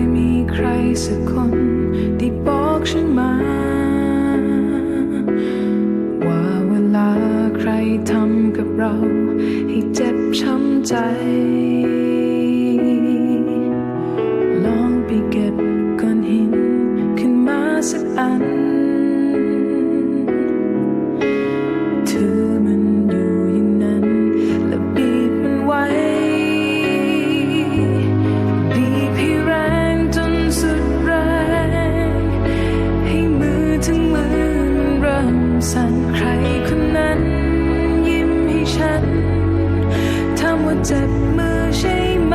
ยมีใครสักคนที่บอกฉันมา ว่าเวลาใครทำกับเราให้เจ็บช้ำใจ สั่นใครคนนั้นยิ้มให้ฉันถามว่าเจ็บมือใช่ไหม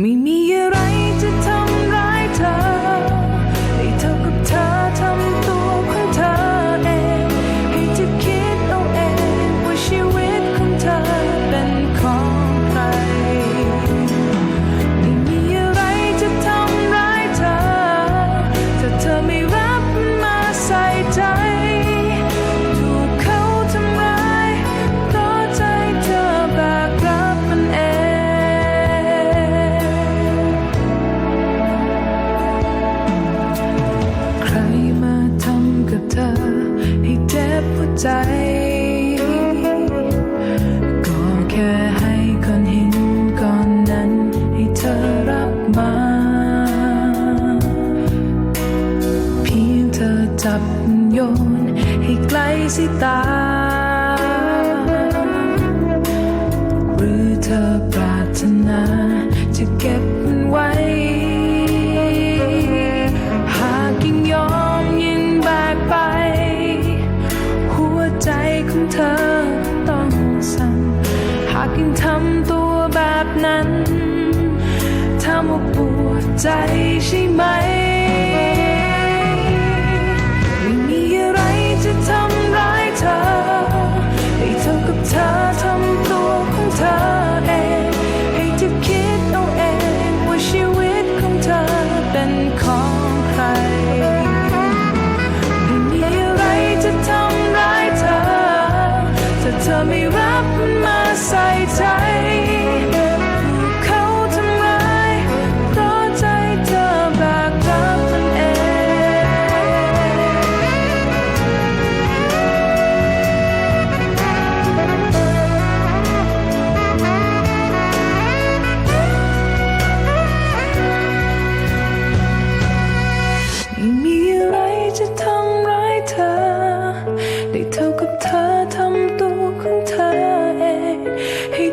ไม่มีอะไรจะทำร้ายเธอ ใจ ก็แค่ให้ก้อนหินก้อนนั้นให้เธอรับมา เพียงเธอจับโยนให้ไกลสิตา หรือเธอปรารถนาจะเก็บากยิ่งทำตัวแบบนั้นถามว่าปวดใจใช่ไหมไม่มีอะไรจะทำร้ายเธอให้เท่ากับเธอทำตัวของเธอเองให้เธอคิดเอาเองว่าชีวิตของเธอเป็นของใครไม่มีอะไรจะทำร้ายเธอถ้าเธอไม่รับมันมา ใส่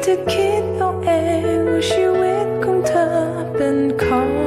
จะคิดเอาเองว่าชีวิตของเธอเป็นของ